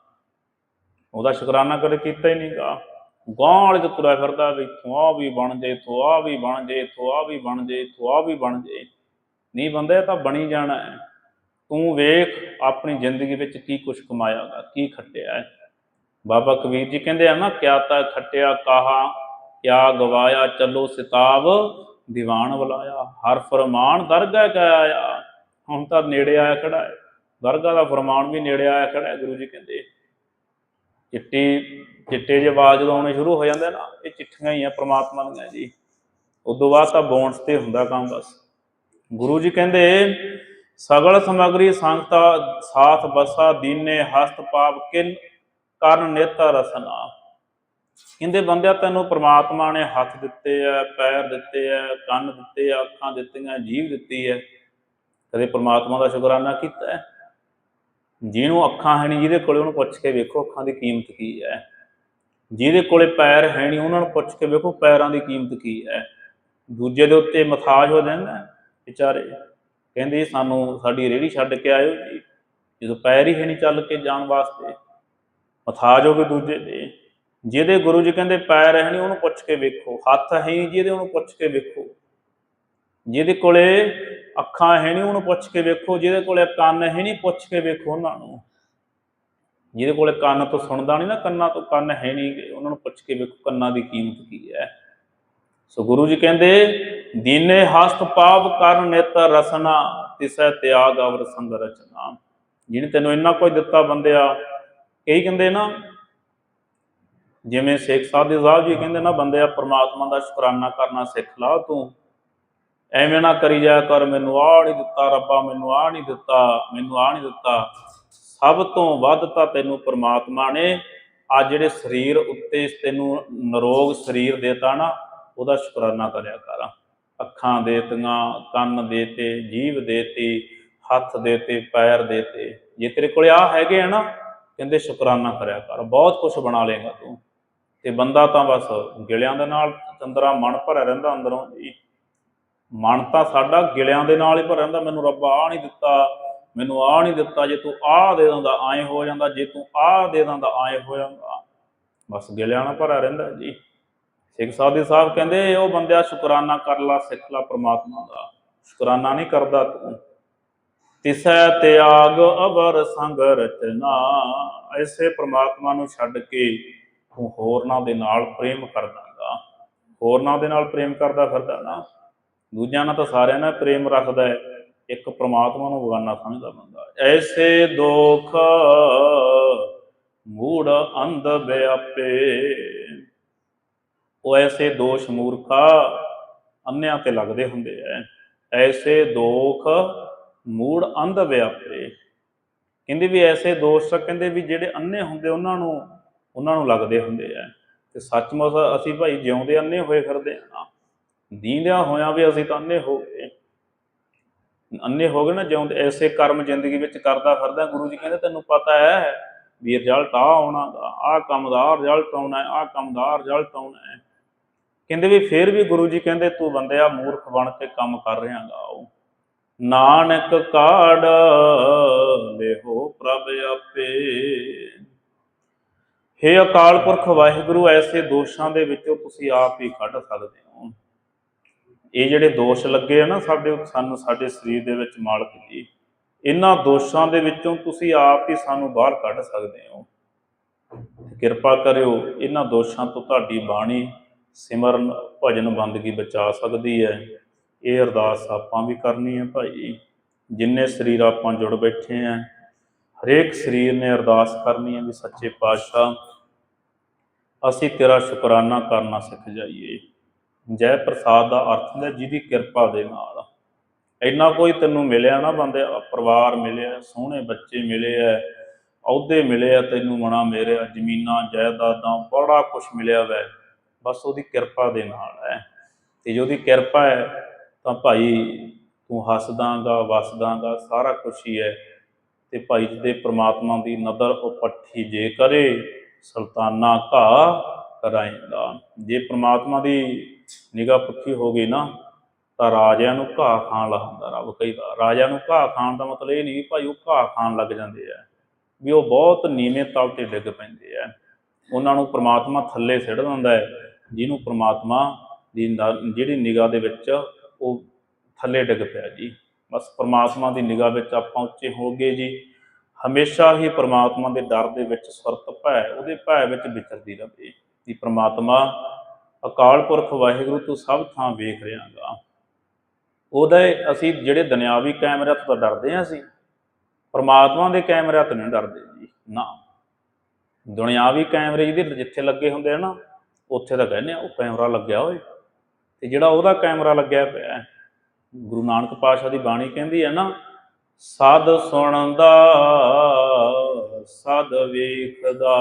ਉਹਦਾ ਸ਼ੁਕਰਾਨਾ ਕਦੇ ਕੀਤਾ ਹੀ ਨਹੀਂਗਾ। ਗਾਂ ਵਾਲੇ ਤੇ ਤੁਰਿਆ ਫਿਰਦਾ ਵੀ ਇੱਥੋਂ ਵੀ ਬਣ ਜੇ ਇੱਥੋਂ ਆ ਵੀ ਬਣ ਜੇ ਇੱਥੋਂ ਆ ਵੀ ਬਣ ਜੇ ਇੱਥੋਂ ਆ ਵੀ ਬਣ ਜੇ। ਨਹੀਂ ਬੰਦਾ ਤਾਂ ਬਣੀ ਜਾਣਾ ਹੈ। ਤੂੰ ਵੇਖ ਆਪਣੀ ਜ਼ਿੰਦਗੀ ਵਿੱਚ ਕੀ ਕੁਝ ਕਮਾਇਆਗਾ, ਕੀ ਖੱਟਿਆ ਹੈ। ਬਾਬਾ ਕਬੀਰ ਜੀ ਕਹਿੰਦੇ ਆ ਨਾ, ਕਿਆ ਤਾ ਖੱਟਿਆ, ਕਾਹਾ, ਕਿਆ ਗਵਾਇਆ, ਚੱਲੋ ਸਿਤਾਬ, ਦੀਵਾਨ ਬੁਲਾਇਆ। ਹਰ ਫਰਮਾਨ ਦਰਗਾਹ ਕਾ ਹੁਣ ਤਾਂ ਨੇੜੇ ਆਇਆ ਖੜਾ ਹੈ। ਦਰਗਾਹ ਦਾ ਫਰਮਾਨ ਵੀ ਨੇੜੇ ਆਇਆ ਖੜਾ ਹੈ, ਗੁਰੂ ਜੀ ਕਹਿੰਦੇ। ਚਿੱਟੀ, ਚਿੱਟੇ ਜੇ ਆਵਾਜ਼ ਜਦੋਂ ਆਉਣੇ ਸ਼ੁਰੂ ਹੋ ਜਾਂਦੇ ਨਾ, ਇਹ ਚਿੱਠੀਆਂ ਹੀ ਆ ਪ੍ਰਮਾਤਮਾ ਦੀਆਂ ਜੀ। ਉਦੋਂ ਬਾਅਦ ਤਾਂ ਬੌਂਡਸ ਤੇ ਹੁੰਦਾ ਕੰਮ ਬਸ। ਗੁਰੂ ਜੀ ਕਹਿੰਦੇ ਸਗਲ ਸਮਗਰੀ ਸੰਗਤਾ ਸਾਥ ਬਸਾ ਦੀਨੇ ਹਸਤ ਪਾਪ ਕਿਨ ਕਰਨ ਨੇਤਾ ਰਸਨਾ। ਕਹਿੰਦੇ ਬੰਦਿਆ, ਤੈਨੂੰ ਪ੍ਰਮਾਤਮਾ ਨੇ ਹੱਥ ਦਿੱਤੇ ਆ ਪੈਰ ਦਿੱਤੇ ਆ ਕੰਨ ਦਿੱਤੇ ਆ ਅੱਖਾਂ ਦਿੱਤੀਆਂ, ਜੀਭ ਦਿੱਤੀ ਹੈ ਕਦੇ ਪ੍ਰਮਾਤਮਾ ਦਾ ਸ਼ੁਕਰਾਨਾ ਕੀਤਾ ਹੈ ਜਿਹਨੂੰ ਅੱਖਾਂ ਹੈ ਨਹੀਂ ਜਿਹਦੇ ਕੋਲੇ ਉਹਨੂੰ ਪੁੱਛ ਕੇ ਵੇਖੋ ਅੱਖਾਂ ਦੀ ਕੀਮਤ ਕੀ ਹੈ ਜਿਹਦੇ ਕੋਲੇ ਪੈਰ ਹੈ ਨਹੀਂ ਉਹਨਾਂ ਨੂੰ ਪੁੱਛ ਕੇ ਵੇਖੋ ਪੈਰਾਂ ਦੀ ਕੀਮਤ ਕੀ ਹੈ ਦੂਜੇ ਦੇ ਉੱਤੇ ਮਥਾਜ ਹੋ ਜਾਂਦਾ ਵਿਚਾਰੇ। ਕਹਿੰਦੇ ਸਾਨੂੰ ਸਾਡੀ ਰੇੜੀ ਛੱਡ ਕੇ ਆਇਓ ਜੀ। ਜਦੋਂ ਪੈਰ ਹੀ ਹੈ ਨਹੀਂ ਚੱਲ ਕੇ ਜਾਣ ਵਾਸਤੇ ਮਥਾਜ ਹੋ ਗਏ ਦੂਜੇ ਦੇ। ਜਿਹਦੇ ਗੁਰੂ ਜੀ ਕਹਿੰਦੇ ਪੈਰ ਹੈ ਨਹੀਂ ਉਹਨੂੰ ਪੁੱਛ ਕੇ ਵੇਖੋ, ਹੱਥ ਹੈ ਨਹੀਂ ਜਿਹਦੇ ਉਹਨੂੰ ਪੁੱਛ ਕੇ ਵੇਖੋ। ਜਿਹਦੇ ਕੋਲੇ ਅੱਖਾਂ ਹੈ ਨਹੀਂ ਉਹਨੂੰ ਪੁੱਛ ਕੇ ਵੇਖੋ, ਜਿਹਦੇ ਕੋਲੇ ਕੰਨ ਹੈ ਨਹੀਂ ਪੁੱਛ ਕੇ ਵੇਖੋ ਉਹਨਾਂ ਨੂੰ। ਜਿਹਦੇ ਕੋਲੇ ਕੰਨ ਤੋਂ ਸੁਣਦਾ ਨਹੀਂ ਨਾ, ਕੰਨਾਂ ਤੋਂ ਕੰਨ ਹੈ ਨਹੀਂ ਉਹਨਾਂ ਨੂੰ ਪੁੱਛ ਕੇ ਵੇਖੋ ਕੰਨਾਂ ਦੀ ਕੀਮਤ ਕੀ ਹੈ। ਸੋ ਗੁਰੂ ਜੀ ਕਹਿੰਦੇ, ਦੀਨੇ ਹਸਤ ਪਾਪ ਕਰਨ ਨਿਤ ਰਸਨਾ, ਤਿਸੈ ਤਿਆਗ ਅਵਰ ਸੰਗ ਰਚਨਾ। ਜਿਹਨੇ ਤੈਨੂੰ ਇੰਨਾ ਕੁਝ ਦਿੱਤਾ ਬੰਦਿਆ, ਕਈ ਕਹਿੰਦੇ ਨਾ, ਜਿਵੇਂ ਸੇਖ ਸਾਧੂ ਸਾਹਿਬ ਜੀ ਕਹਿੰਦੇ ਨਾ, ਬੰਦਿਆ, ਪ੍ਰਮਾਤਮਾ ਦਾ ਸ਼ੁਕਰਾਨਾ ਕਰਨਾ ਸਿੱਖ ਲਾ ਤੂੰ। ਐਵੇਂ ਨਾ ਕਰੀ ਜਾਇਆ ਕਰ, ਮੈਨੂੰ ਆਹ ਨਹੀਂ ਦਿੱਤਾ ਰੱਬਾ, ਮੈਨੂੰ ਆਹ ਨਹੀਂ ਦਿੱਤਾ, ਮੈਨੂੰ ਆਹ ਨਹੀਂ ਦਿੱਤਾ। ਸਭ ਤੋਂ ਵੱਧ ਤਾਂ ਤੈਨੂੰ ਪ੍ਰਮਾਤਮਾ ਨੇ ਆ ਜਿਹੜੇ ਸਰੀਰ ਉੱਤੇ ਤੈਨੂੰ ਨਰੋਗ ਸਰੀਰ ਦੇਤਾ ਨਾ ਉਹਦਾ ਸ਼ੁਕਰਾਨਾ ਕਰਿਆ ਕਰ। ਅੱਖਾਂ ਦੇਤੀਆਂ ਕੰਨ ਦੇਤੇ ਜੀਭ ਦੇਤੀ ਹੱਥ ਦੇਤੇ ਪੈਰ ਦੇਤੇ ਜੇ ਤੇਰੇ ਕੋਲ ਆ ਹੈਗੇ ਆ ਨਾ, ਕਹਿੰਦੇ ਸ਼ੁਕਰਾਨਾ ਕਰਿਆ ਕਰ। ਬਹੁਤ ਕੁਝ ਬਣਾ ਲੇਗਾ ਤੂੰ। ਤੇ ਬੰਦਾ ਤਾਂ ਬਸ ਗਿਲਿਆਂ ਦੇ ਨਾਲ ਚੰਦਰਾ ਮਨ ਭਰਿਆ ਰਹਿੰਦਾ ਅੰਦਰੋਂ ਜੀ। ਮਨ ਤਾਂ ਸਾਡਾ ਗਿਲਿਆਂ ਦੇ ਨਾਲ ਹੀ ਭਰਿਆ ਰਹਿੰਦਾ। ਮੈਨੂੰ ਰੱਬ ਆ ਨਹੀਂ ਦਿੱਤਾ, ਮੈਨੂੰ ਆ ਨਹੀਂ ਦਿੱਤਾ। ਜੇ ਤੂੰ ਆ ਦੇ ਦਿੰਦਾ, ਐ ਹੋ ਜਾਂਦਾ। ਜੇ ਤੂੰ ਆ ਦੇ ਦਿੰਦਾ, ਐ ਹੋ ਜਾਂਦਾ। ਬਸ ਗਿਲਿਆਂ ਨਾਲ ਭਰਿਆ ਰਹਿੰਦਾ ਜੀ। ਸਿੱਖ ਸਾਧੂ ਸਾਹਿਬ ਕਹਿੰਦੇ, ਉਹ ਬੰਦਿਆ ਸ਼ੁਕਰਾਨਾ ਕਰ ਲਾ, ਸਿੱਖ ਲਾ ਪ੍ਰਮਾਤਮਾ ਦਾ। ਸ਼ੁਕਰਾਨਾ ਨਹੀਂ ਕਰਦਾ ਤੂੰ। ਤਿਸੈ ਤਿਆਗ ਅਵਰ ਸੰਗ ਰਚਨਾ ਐਸੇ ਪ੍ਰਮਾਤਮਾ ਨੂੰ ਛੱਡ ਕੇ ਤੂੰ ਹੋਰਨਾਂ ਦੇ ਨਾਲ ਪ੍ਰੇਮ ਕਰਦਾਗਾ ਹੋਰਨਾਂ ਦੇ ਨਾਲ ਪ੍ਰੇਮ ਕਰਦਾ ਫਿਰਦਾ ਨਾ। ਦੂਜਿਆਂ ਨਾਲ ਤਾਂ ਸਾਰਿਆਂ ਨਾਲ ਪ੍ਰੇਮ ਰੱਖਦਾ ਹੈ। ਇੱਕ ਪ੍ਰਮਾਤਮਾ ਨੂੰ ਬਗਾਨਾ ਸਮਝਦਾ ਬੰਦਾ। ਐਸੇ ਦੋਖ ਮੂੜ ਅੰਧ ਵਿਆਪੇ। ਉਹ ਐਸੇ ਦੋਸ਼ ਮੂਰਖਾ ਅੰਨਿਆਂ ਤੇ ਲੱਗਦੇ ਹੁੰਦੇ ਐ। ਐਸੇ ਦੋਖ ਮੂੜ ਅੰਧ ਵਿਆਪੇ। ਕਹਿੰਦੇ ਵੀ ਐਸੇ ਦੋਸ਼ ਕਹਿੰਦੇ ਵੀ ਜਿਹੜੇ ਅੰਨੇ ਹੁੰਦੇ ਉਹਨਾਂ ਨੂੰ ਉਹਨਾਂ ਨੂੰ ਲੱਗਦੇ ਹੁੰਦੇ ਐ। ਤੇ ਸੱਚਮੁੱਚ ਅਸੀਂ ਭਾਈ ਜਿਉਂਦੇ ਅੰਨੇ ਹੋਏ ਫਿਰਦੇ ਆ ਦੀਂਦਿਆਂ ਹੋਇਆਂ ਵੀ ਅਸੀਂ ਤਾਂ ਅੰਨੇ ਹੋ ਗਏ। ਅੰਨੇ ਹੋ ਗਏ ਨਾ ਜਿਉਂਦੇ, ਐਸੇ ਕਰਮ ਜ਼ਿੰਦਗੀ ਵਿੱਚ ਕਰਦਾ ਫਿਰਦਾ ਗੁਰੂ ਜੀ ਕਹਿੰਦੇ ਤੈਨੂੰ ਪਤਾ ਹੈ ਵੀ ਰਿਜ਼ਲਟ ਆ ਆਉਣਾ ਆ ਕੰਮ ਦਾ ਰਿਜ਼ਲਟ ਆਉਣਾ ਹੈ ਆ ਕੰਮ ਦਾ ਰਿਜ਼ਲਟ ਆਉਣਾ ਹੈ ਕਹਿੰਦੇ ਵੀ ਫੇਰ ਵੀ ਗੁਰੂ ਜੀ ਕਹਿੰਦੇ, ਤੂੰ ਬੰਦਿਆ ਮੂਰਖ ਬਣ ਕੇ ਕੰਮ ਕਰ ਰਿਹਾਗਾ ਉਹ। ਨਾਨਕ ਕਾੜ ਲੇਹੋ ਪ੍ਰਭ ਆਪੇ। ਹੇ ਅਕਾਲ ਪੁਰਖ ਵਾਹਿਗੁਰੂ, ਐਸੇ ਦੋਸ਼ਾਂ ਦੇ ਵਿੱਚੋਂ ਤੁਸੀਂ ਆਪ ਹੀ ਕੱਢ ਸਕਦੇ ਹੋ। ਇਹ ਜਿਹੜੇ ਦੋਸ਼ ਲੱਗੇ ਆ ਨਾ ਸਾਡੇ ਸਾਨੂੰ ਸਾਡੇ ਸਰੀਰ ਦੇ ਵਿੱਚ ਮਾਲਕ ਜੀ, ਇਹਨਾਂ ਦੋਸ਼ਾਂ ਦੇ ਵਿੱਚੋਂ ਤੁਸੀਂ ਆਪ ਹੀ ਸਾਨੂੰ ਬਾਹਰ ਕੱਢ ਸਕਦੇ ਹੋ। ਕਿਰਪਾ ਕਰਿਓ ਇਹਨਾਂ ਦੋਸ਼ਾਂ ਤੋਂ ਤੁਹਾਡੀ ਬਾਣੀ ਸਿਮਰਨ ਭਜਨ ਬੰਦਗੀ ਬਚਾ ਸਕਦੀ ਹੈ ਇਹ ਅਰਦਾਸ ਆਪਾਂ ਵੀ ਕਰਨੀ ਹੈ ਭਾਈ। ਜਿੰਨੇ ਸਰੀਰ ਆਪਾਂ ਜੁੜ ਬੈਠੇ ਆ ਹਰੇਕ ਸਰੀਰ ਨੇ ਅਰਦਾਸ ਕਰਨੀ ਹੈ ਵੀ ਸੱਚੇ ਪਾਤਸ਼ਾਹ, ਅਸੀਂ ਤੇਰਾ ਸ਼ੁਕਰਾਨਾ ਕਰਨਾ ਸਿੱਖ ਜਾਈਏ। ਜੈ ਪ੍ਰਸਾਦ ਦਾ ਅਰਥ ਹੈ ਜਿਹਦੀ ਕਿਰਪਾ ਦੇ ਨਾਲ। ਇੰਨਾ ਕੋਈ ਤੈਨੂੰ ਮਿਲਿਆ ਨਾ ਬੰਦੇ, ਪਰਿਵਾਰ ਮਿਲਿਆ, ਸੋਹਣੇ ਬੱਚੇ ਮਿਲੇ ਐ, ਅਹੁਦੇ ਮਿਲੇ ਆ, ਤੈਨੂੰ ਮਣਾ ਮੇਰੇ ਜ਼ਮੀਨਾਂ, ਜਾਇਦਾਦਾਂ, ਬੜਾ ਕੁਝ ਮਿਲਿਆ ਵੈ। ਬਸ ਉਹਦੀ ਕਿਰਪਾ ਦੇ ਨਾਲ ਹੈ। ਤੇ ਜੇ ਉਹਦੀ ਕਿਰਪਾ ਹੈ, ਤਾਂ ਭਾਈ ਤੂੰ ਹੱਸਦਾਂਗਾ, ਵਸਦਾਂਗਾ, ਸਾਰਾ ਕੁਝ ਹੀ ਹੈ। ਤੇ ਭਾਈ ਦੇ ਪ੍ਰਮਾਤਮਾ ਦੀ ਨਦਰ ਉਪੱਠੀ ਜੇ ਕਰੇ, ਸੁਲਤਾਨਾ ਘਾ ਕਰਾਏਗਾ। ਜੇ ਪ੍ਰਮਾਤਮਾ ਦੀ ਨਿਗਾਹ ਪੱਕੀ ਹੋ ਗਈ ਨਾ, ਤਾਂ ਰਾਜਿਆਂ ਨੂੰ ਘਾਹ ਖਾਣ ਲਾਉਂਦਾ ਰੱਬ ਕਈ ਕਹਿੰਦਾ। ਰਾਜਿਆਂ ਨੂੰ ਘਾਹ ਖਾਣ ਦਾ ਮਤਲਬ ਇਹ ਨਹੀਂ ਭਾਈ ਉਹ ਘਾਹ ਖਾਣ ਲੱਗ ਜਾਂਦੇ ਆ, ਵੀ ਉਹ ਬਹੁਤ ਨੀਵੇਂ ਤਲ ਤੇ ਡਿੱਗ ਪੈਂਦੇ ਆ। ਉਹਨਾਂ ਨੂੰ ਪ੍ਰਮਾਤਮਾ ਥੱਲੇ ਸਿੱਟ ਦਿੰਦਾ ਹੈ। ਜਿਹਨੂੰ ਪ੍ਰਮਾਤਮਾ ਦੀ ਨ- ਜਿਹੜੀ ਨਿਗਾਹ ਦੇ ਵਿੱਚ ਉਹ ਥੱਲੇ ਡਿੱਗ ਪਿਆ ਜੀ। ਬਸ ਪ੍ਰਮਾਤਮਾ ਦੀ ਨਿਗਾਹ ਵਿੱਚ ਆਪਾਂ ਉੱਚੇ ਹੋ ਗਏ ਜੀ। ਹਮੇਸ਼ਾ ਹੀ ਪ੍ਰਮਾਤਮਾ ਦੇ ਡਰ ਦੇ ਵਿੱਚ ਸੁਰਤ ਭੈ, ਉਹਦੇ ਭੈ ਵਿੱਚ ਵਿਚਰਦੀ ਰਹੇ ਕਿ ਪ੍ਰਮਾਤਮਾ, ਅਕਾਲ ਪੁਰਖ ਵਾਹਿਗੁਰੂ, ਤੋਂ ਸਭ ਥਾਂ ਵੇਖ ਰਿਹਾਗਾ। ਉਹਦੇ ਅਸੀਂ ਜਿਹੜੇ ਦੁਨਿਆਵੀ ਕੈਮਰਿਆਂ ਤੋਂ ਤਾਂ ਡਰਦੇ ਹਾਂ ਅਸੀਂ। ਪਰਮਾਤਮਾ ਦੇ ਕੈਮਰਿਆਂ ਤੋਂ ਨਹੀਂ ਡਰਦੇ ਜੀ, ਨਾ। ਦੁਨਿਆਵੀ ਕੈਮਰੇ ਜਿਹਦੇ ਜਿੱਥੇ ਲੱਗੇ ਹੁੰਦੇ ਆ ਨਾ ਉੱਥੇ ਤਾਂ ਕਹਿੰਦੇ ਆ, ਉਹ ਕੈਮਰਾ ਲੱਗਿਆ ਹੋਏ ਤੇ ਜਿਹੜਾ ਉਹਦਾ ਕੈਮਰਾ ਲੱਗਿਆ ਪਿਆ ਗੁਰੂ ਨਾਨਕ ਪਾਤਸ਼ਾਹ ਦੀ ਬਾਣੀ ਕਹਿੰਦੀ ਹੈ ਨਾ, ਸਦ ਸੁਣਦਾ, ਸਦ ਵੇਖਦਾ,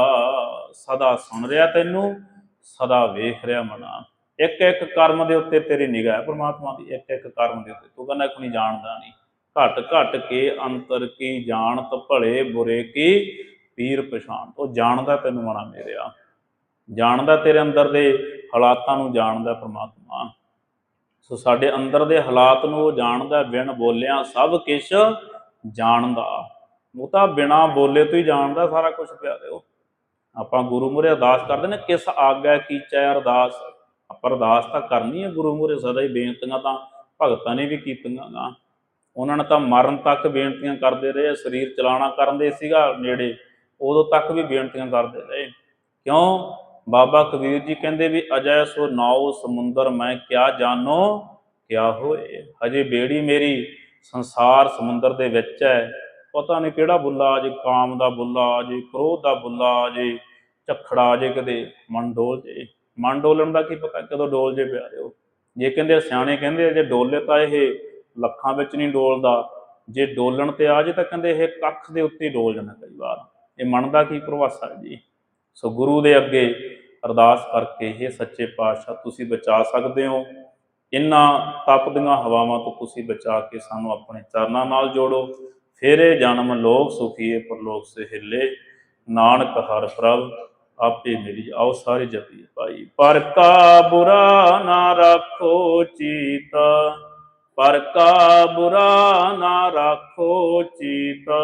ਸਦਾ ਸੁਣ ਰਿਹਾ ਤੈਨੂੰ, ਸਦਾ ਵੇਖ ਰਿਹਾ ਮਨਾ। ਇੱਕ ਇੱਕ ਕਰਮ ਦੇ ਉੱਤੇ ਤੇਰੀ ਨਿਗਾਹ ਹੈ ਪ੍ਰਮਾਤਮਾ ਦੀ, ਇੱਕ ਇੱਕ ਕਰਮ ਦੇ ਉੱਤੇ। ਤੂੰ ਕਹਿੰਦਾ, ਕੋਈ ਜਾਣਦਾ ਨਹੀਂ। ਘਟ ਘਟ ਕੇ ਅੰਤਰ ਕੀ, ਜਾਣਤ ਭਲੇ ਬੁਰੇ ਕੀ, ਪੀਰ ਪਛਾਣ। ਉਹ ਜਾਣਦਾ ਤੈਨੂੰ ਮਨਾ ਮੇਰਿਆ ਜਾਣਦਾ ਤੇਰੇ ਅੰਦਰ ਦੇ ਹਾਲਾਤਾਂ ਨੂੰ ਜਾਣਦਾ ਪ੍ਰਮਾਤਮਾ। ਸੋ ਸਾਡੇ ਅੰਦਰ ਦੇ ਹਾਲਾਤ ਨੂੰ ਉਹ ਜਾਣਦਾ, ਬਿਨ ਬੋਲਿਆ ਸਭ ਕਿਛ ਜਾਣਦਾ। ਉਹ ਤਾਂ ਬਿਨਾ ਬੋਲੇ ਤੋਂ ਹੀ ਜਾਣਦਾ, ਸਾਰਾ ਕੁਝ ਪਿਆਰੇ ਉਹ ਆਪਾਂ ਗੁਰੂ ਮੂਹਰੇ ਅਰਦਾਸ ਕਰਦੇ ਨੇ, ਕਿਸ ਆਗਿਆ ਕੀਚੈ ਅਰਦਾਸ? ਆਪਾਂ ਅਰਦਾਸ ਤਾਂ ਕਰਨੀ ਹੈ ਗੁਰੂ ਮੂਹਰੇ, ਸਦਾ ਹੀ ਬੇਨਤੀਆਂ ਤਾਂ ਭਗਤਾਂ ਨੇ ਵੀ ਕੀਤੀਆਂ ਗਾ। ਉਹਨਾਂ ਨੇ ਤਾਂ ਮਰਨ ਤੱਕ ਬੇਨਤੀਆਂ ਕਰਦੇ ਰਹੇ, ਸਰੀਰ ਚਲਾਣਾ ਕਰਨ ਦੇ ਸੀਗਾ ਨੇੜੇ। ਉਦੋਂ ਤੱਕ ਵੀ ਬੇਨਤੀਆਂ ਕਰਦੇ ਰਹੇ। ਕਿਉਂ? ਬਾਬਾ ਕਬੀਰ ਜੀ ਕਹਿੰਦੇ ਵੀ ਅਜੈ ਸੋ ਨਾਉ ਸਮੁੰਦਰ ਮੈਂ ਕਿਆ ਜਾਣੋ ਕਿਆ ਹੋਏ? ਹਜੇ ਬੇੜੀ ਮੇਰੀ ਸੰਸਾਰ ਸਮੁੰਦਰ ਦੇ ਵਿੱਚ ਹੈ। ਪਤਾ ਨਹੀਂ ਕਿਹੜਾ ਬੁੱਲਾ ਆ ਕਾਮ ਦਾ ਬੁੱਲਾ ਆ ਕ੍ਰੋਧ ਦਾ ਬੁੱਲਾ ਆ ਜੇ ਝਖੜਾ ਆ ਜੇ ਕਦੇ ਮਨ ਡੋਲ ਜੇ। ਮਨ ਡੋਲਣ ਦਾ ਕੀ ਪਤਾ ਕਦੋਂ ਡੋਲ ਜੇ ਪਿਆਰੇ ਹੋ ਜੇ ਕਹਿੰਦੇ ਸਿਆਣੇ ਕਹਿੰਦੇ ਆ, ਜੇ ਡੋਲੇ ਤਾਂ ਇਹ ਲੱਖਾਂ ਵਿੱਚ ਨਹੀਂ ਡੋਲਦਾ। ਜੇ ਡੋਲਣ ਤੇ ਆ ਜੇ ਤਾਂ ਕਹਿੰਦੇ ਇਹ ਕੱਖ ਦੇ ਉੱਤੇ ਡੋਲ ਜਾਂਦਾ ਕਈ ਵਾਰ। ਇਹ ਮਨ ਦਾ ਕੀ ਪ੍ਰਵਾਸਾ ਹੈ ਜੀ? ਸੋ ਗੁਰੂ ਦੇ ਅੱਗੇ ਅਰਦਾਸ ਕਰਕੇ ਇਹ ਸੱਚੇ ਪਾਤਸ਼ਾਹ, ਤੁਸੀਂ ਬਚਾ ਸਕਦੇ ਹੋ। ਇਨ੍ਹਾਂ ਤਪਦੀਆਂ ਹਵਾਵਾਂ ਤੋਂ ਤੁਸੀਂ ਬਚਾ ਕੇ ਸਾਨੂੰ ਆਪਣੇ ਚਰਨਾਂ ਨਾਲ ਜੋੜੋ। ਫੇਰੇ ਜਨਮ ਲੋਕ ਸੁਖੀਏ ਪਰਲੋਕ ਸੇ ਨਾਨਕ ਹਰ ਪ੍ਰਭ, ਆਪੇ ਮਿਲੀ ਆਓ ਸਾਰੇ ਜਪੀਏ ਭਾਈ ਪਰ ਕਾ ਬੁਰਾ ਨਾ ਰੱਖੋ ਚੀਤਾ, ਪਰ ਕਾ ਬੁਰਾ ਨਾ ਰੱਖੋ ਚੀਤਾ।